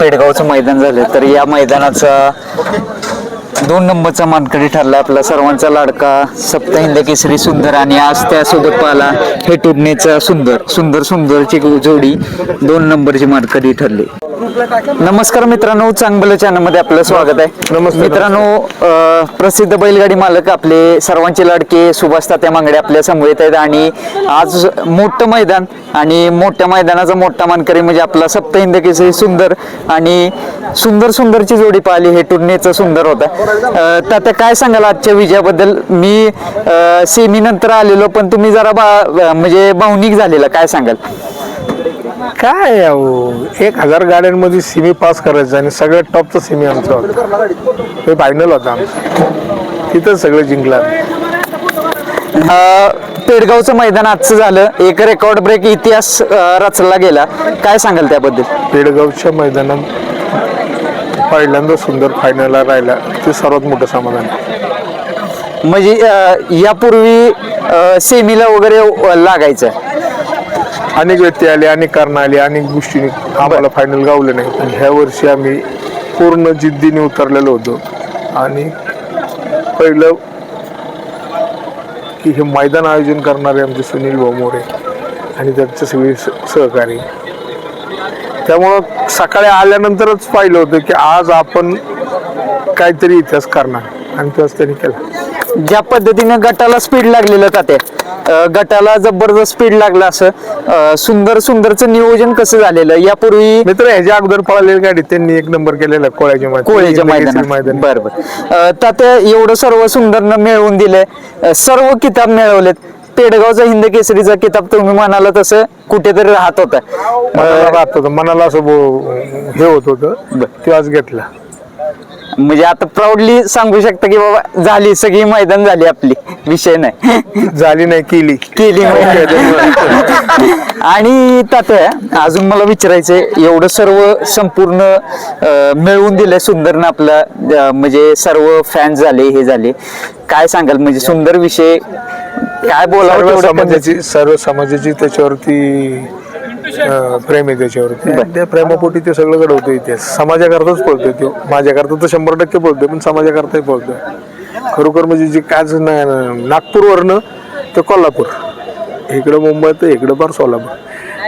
पेडगावचं मैदान झालं तर या मैदानाचा दोन नंबरचा मानकडी ठरला आपला सर्वांचा लाडका सप्तहिंद केसरी सुंदर आणि आज त्यासोबत पाला हे टुडणेचा सुंदर सुंदर सुंदरची जोडी दोन नंबरची मानकडी ठरली. नमस्कार मित्रांनो चांगलं चॅनलमध्ये आपलं स्वागत आहे. मित्रांनो अं, प्रसिद्ध बैलगाडी मालक आपले सर्वांचे लाडके सुभाष तात्या मांगडे आपल्या समवेत आहेत आणि आज मोठं मैदान आणि मोठ्या मैदानाचा मोठा मानकरी म्हणजे आपला सप्तहिंद केसरी सुंदर आणि सुंदर सुंदरची जोडी पाहिली. हे टुर्नीचा सुंदर होता. अं, तात्या काय सांगाल आजच्या विजयाबद्दल? मी सेमी नंतर आलेलो पण तुम्ही जरा बा म्हणजे भावनिक झालेला काय सांगाल? काय अहो? एक हजार गाड्यांमध्ये सिमी पास करायचं आणि सगळ्यात टॉपचं सिमी आमचं होतं. ते फायनल होतं आमचं. तिथं सगळं जिंकलं अं, पेडगावचं मैदान आजचं झालं. एक रेकॉर्ड ब्रेक इतिहास अं, रचला गेला. काय सांगाल त्याबद्दल? पेडगावच्या मैदानात पहिल्यांदा सुंदर फायनलला राहिला. ते सर्वात मोठं समाधान. आहे. म्हणजे अं, यापूर्वी सेमीला वगैरे अं, लागायचं. अनेक व्यक्ती आले अनेक कारण आली अनेक गोष्टींनी आम्हाला फायनल गावलं नाही. पण ह्या वर्षी आम्ही पूर्ण जिद्दीने उतरलेलो होतो. आणि पहिलं की हे मैदान आयोजन करणारे आमचे सुनील मोरे आणि त्यांचे सगळे सहकारी. त्यामुळं सकाळी आल्यानंतरच पाहिलं होतं की आज आपण काहीतरी इतिहास करणार. आणि त्याच त्यांनी केला. ज्या पद्धतीने गटाला स्पीड लागलेलं का ते अं, गटाला जबरदस्त स्पीड लागलं असं. सुंदर सुंदरचं नियोजन कसं झालेलं? यापूर्वी मित्र ह्याच्या अगोदर पळालेली गाडी त्यांनी एक नंबर केलेला कोळ्याच्या. कोळेच्या मैदान बरं बरं तात्या एवढं सर्व सुंदरनं मिळवून दिलंय. सर्व किताब मिळवलेत. पेडगावचा हिंद केसरीचा किताब तुम्ही म्हणाला तसं कुठेतरी राहत होता. मनाला राहत होतं. मनाला असं हे होत होतं. ते आज घेतला. म्हणजे आता प्राऊडली सांगू शकता की बाबा झाली सगळी मैदान झाली आपली. विषय नाही. झाली नाही केली. केली आणि तात्या अजून मला विचारायचंय एवढं सर्व संपूर्ण मिळवून दिलंय सुंदरनं आपला म्हणजे सर्व फॅन झाले हे झाले. काय सांगाल? म्हणजे सुंदर विषय काय बोलावं. समाजाची सर्व समाजाची त्याच्यावरती प्रेम आहे त्याच्यावरती त्या प्रेमापोटी ते सगळं घडवतो इथे समाजाकरताच पळतोय तो. माझ्याकरता तर शंभर टक्के पळतोय पण समाजाकरताही पळतोय. खरोखर म्हणजे जे काच नागपूरवरनं ते कोल्हापूर. इकडं मुंबई तर इकडं फार सोलापूर.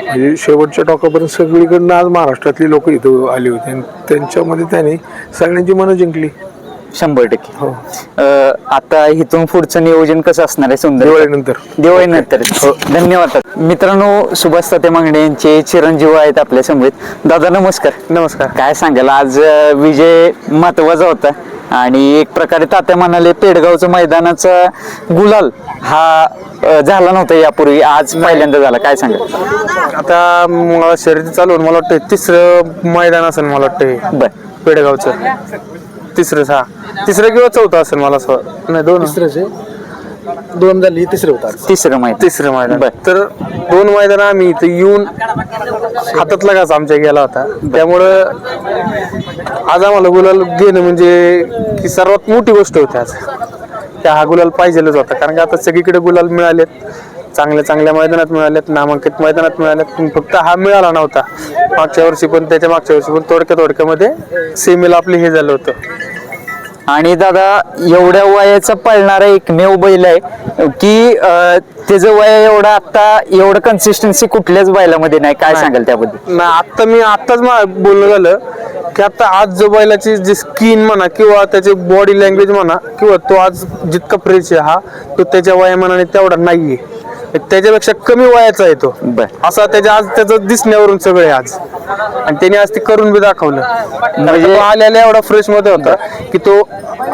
म्हणजे शेवटच्या टोकापर्यंत सगळीकडनं आज महाराष्ट्रातली लोक इथं आली होती. आणि त्यांच्यामध्ये त्यांनी सगळ्यांची मनं जिंकली. शंभर टक्के. हो. अं, आता इथून पुढचं नियोजन कसं असणार आहे सुंदर? दिवाळीनंतर. दिवाळीनंतर. धन्यवाद. मित्रांनो सुभाष ताते मांगडे यांचे चिरंजीव आहेत आपल्यासमोर दादा नमस्कार. नमस्कार. काय सांगाल? आज अं, विजय महत्त्वाचा होता. आणि एक प्रकारे तात्या म्हणाले पेडगावचं मैदानाचा गुलाल हा अं, झाला नव्हता यापूर्वी. आज पहिल्यांदा झाला. काय सांगाल? आता मला शर्यती चालू मला वाटतं तिसरं मैदान असेल मला वाटतं बर. पेडगावचं. तिसरं हा. तिसरं किंवा चौथं असेल मला असं नाही दोन. दोन झाली तिसरं होता तिसरं मैदान. तिसरं मैदान. बर. तर दोन मैदान आम्ही इथं येऊन हातातला घास आमच्या गेला होता. त्यामुळं आज आम्हाला गुलाल घेणं म्हणजे की सर्वात मोठी गोष्ट होती आज. त्या हा गुलाल पाहिजेलच होता. कारण की आता सगळीकडे गुलाल मिळालेत. चांगल्या चांगल्या मैदानात मिळालेत. नामांकित मैदानात मिळालेत. पण फक्त हा मिळाला नव्हता. मागच्या वर्षी पण त्याच्या मागच्या वर्षी पण थोडक्या थोडक्यामध्ये सेमीला आपले हे झालं होतं. आणि दादा एवढ्या वयाचा पळणारा एकमेव बैल आहे की त्याचं वय एवढं आता एवढं कन्सिस्टन्सी कुठल्याच बैलामध्ये नाही. काय सांगाल त्याबद्दल? ना आता मी आताच बोलणं झालं की आता आज जो बैलाची जी स्किन म्हणा किंवा त्याची बॉडी लँग्वेज म्हणा किंवा तो आज जितका फ्रेश आहे हा तो त्याच्या वयामानाने तेवढा नाहीये. त्याच्यापेक्षा कमी वयाचा आहे तो. बर. असा त्याच्या आज त्याचं दिसण्यावरून सगळे आज. आणि त्याने आज ते करून बी दाखवलं. म्हणजे तो आलेला एवढा फ्रेशमध्ये होता की तो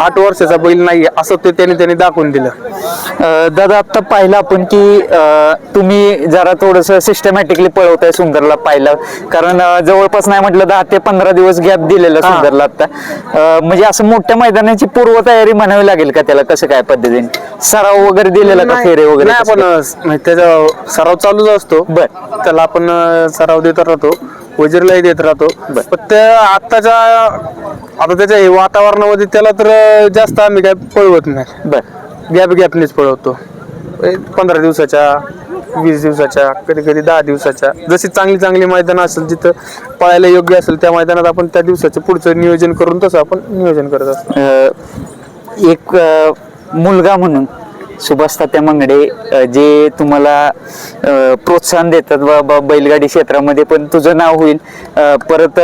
आठ वर्षाचा बैल नाहीये असं ते त्याने त्याने दाखवून दिलं. अं, दादा आता पाहिलं आपण की अं, तुम्ही जरा थोडस सिस्टमॅटिकली पळवताय सुंदरला पाहिलं. कारण अं, जवळपास नाही म्हटलं दहा ते पंधरा दिवस गॅप दिलेला सुंदरला आता. अं, म्हणजे असं मोठ्या मैदानाची पूर्वतयारी म्हणावी लागेल का त्याला? कसं काय पद्धतीने? सराव वगैरे दिलेला का? फेरे वगैरे नाही कसं आपण? अं, म्हणजे त्याचा सराव चालूच असतो. बर. त्याला आपण अं, सराव देत राहतो. वजीरलाही देत राहतो. पण त्या आत्ताच्या आता त्याच्या हे वातावरणामध्ये त्याला तर जास्त आम्ही काय पळवत नाही. बर. गॅप गॅपनेच पळवतो. पंधरा दिवसाच्या वीस दिवसाच्या कधी कधी दहा दिवसाच्या. जशी चांगली चांगली मैदान असेल जिथं पळायला योग्य असेल त्या मैदानात आपण त्या दिवसाचं पुढचं नियोजन करून तसं आपण नियोजन करत असतो. एक मुलगा म्हणून सुभाष तात्या मंगडे जे तुम्हाला प्रोत्साहन देतात बाबा बैलगाडी क्षेत्रामध्ये पण तुझं नाव होईल. परत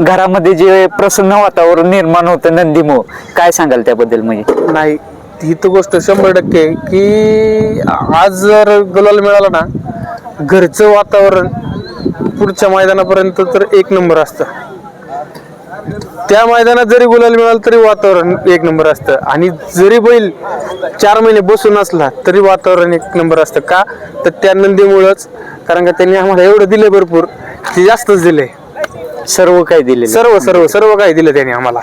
घरामध्ये जे प्रसन्न वातावरण निर्माण होतं नंदीमो काय सांगाल त्याबद्दल म्हणजे? नाही ही तर गोष्ट शंभर टक्के की आज जर गुलाल मिळाला ना घरचं वातावरण पुढच्या मैदानापर्यंत तर एक नंबर असतं. त्या मैदानात जरी गुलाल मिळालं तरी वातावरण एक नंबर असतं. आणि जरी बैल चार महिने बसून असला तरी वातावरण एक नंबर असतं. का? तर त्या नंदीमुळंच. कारण का त्यांनी आम्हाला एवढं दिले भरपूर की जास्तच दिले सर्व काही दिले सर्व सर्व सर्व काही दिलं त्यांनी आम्हाला.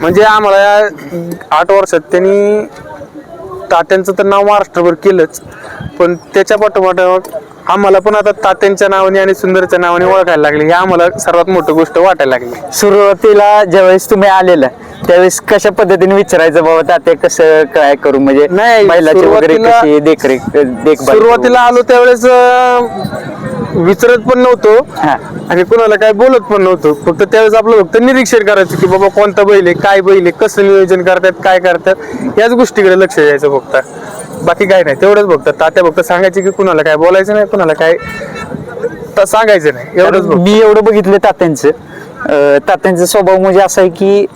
म्हणजे आम्हाला या आठ वर्षात त्यांनी तात्यांचं तर नाव महाराष्ट्रभर केलंच. पण त्याच्या पाठोपाठ आम्हाला पण आता तात्यांच्या नावाने आणि सुंदरच्या नावाने ओळखायला लागले. हे आम्हाला सर्वात मोठी गोष्ट वाटायला लागली. सुरुवातीला ज्यावेळेस तुम्ही आलेला त्यावेळेस कशा पद्धतीने विचारायचं बाबा तात्या कसं काय करू? म्हणजे नाही, बैलाची वगैरे सुरुवातीला- कशी देखरेख देखभाल सुरुवातीला आलो त्यावेळेस अं, विचारत पण नव्हतो. हा. आणि कोणाला काय बोलत पण नव्हतो. फक्त त्यावेळेस आपलं फक्त निरीक्षण करायचं की बाबा कोणता बैल आहे? काय बैल आहे? कसं नियोजन करतात? काय करतात? याच गोष्टीकडे लक्ष द्यायचं फक्त. बाकी काय नाही. तेवढंच फक्त तात्या फक्त सांगायचे की कुणाला काय बोलायचं नाही कुणाला काय त- सांगायचं नाही. एवढंच. मी एवढं बघितलं तात्यांचं. अं, तात्यांचा स्वभाव म्हणजे असा आहे की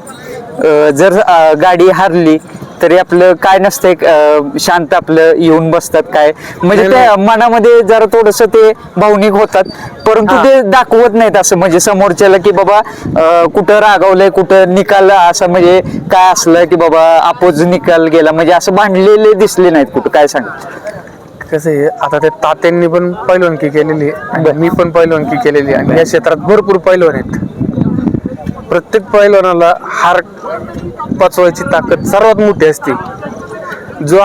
अं, जर अं, गाडी हारली तरी आपलं काय नसतं एक अं, शांत आपलं येऊन बसतात काय. म्हणजे त्या मनामध्ये जरा थोडस ते भावनिक होतात परंतु. ते दाखवत नाहीत असं. म्हणजे समोरच्याला की बाबा अं, कुठं रागावलंय कुठं निकाल असं म्हणजे काय असलं की बाबा अपोज निकाल गेला म्हणजे असं भांडलेले दिसले नाहीत कुठं. काय सांग? कसं आहे आता ते तात्यांनी पण पैलवानकी केलेली आहे आणि मी पण पैलवानकी केलेली आहे आणि या क्षेत्रात भरपूर पैलवान आहेत. प्रत्येक पैलवानाला हार पचवायची ताकद सर्वात मोठी असते. जो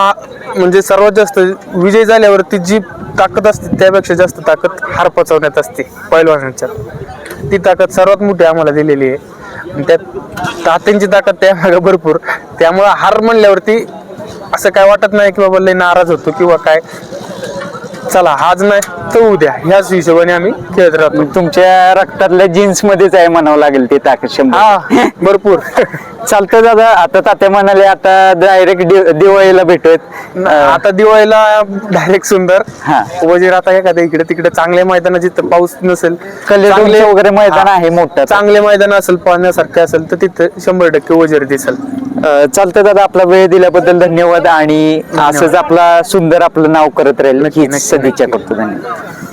म्हणजे सर्वात जास्त विजय झाल्यावरती जी ताकद असते त्यापेक्षा जास्त ताकद हार पचवण्यात असते पैलवानांच्या. ती ताकद सर्वात मोठी आम्हाला दिलेली आहे. आणि त्यात तात्यांची ताकद त्यामागे भरपूर. त्यामुळं हार म्हणल्यावरती असं काय वाटत नाही की बाबा लय नाराज होतो किंवा काय. चला आज नाही तर उद्या. ह्याच हिशोबाने आम्ही खेळत राहतो. तुमच्या रक्तातल्या जीन्स मध्येच आहे म्हणावं लागेल ते ताकद शंभर. हा भरपूर. चालतं दादा आता तात्या म्हणाले आता डायरेक्ट दिवाळीला भेटूयात. आता दिवाळीला डायरेक्ट सुंदर. हा. वजीर आता एखाद्या इकडे तिकडे चांगले मैदान जिथं पाऊस नसेल. कलेचे वगैरे मैदान. आहे मोठं. चांगले मैदान असेल पाहण्यासारखे असेल तर तिथं शंभर टक्के वजीर दिसेल. चालतं दादा आपला वेळ दिल्याबद्दल धन्यवाद आणि असंच आपला सुंदर आपलं नाव करत राहील. हीच नक्की, सदिच्छा नक्की. करतो. धन्यवाद.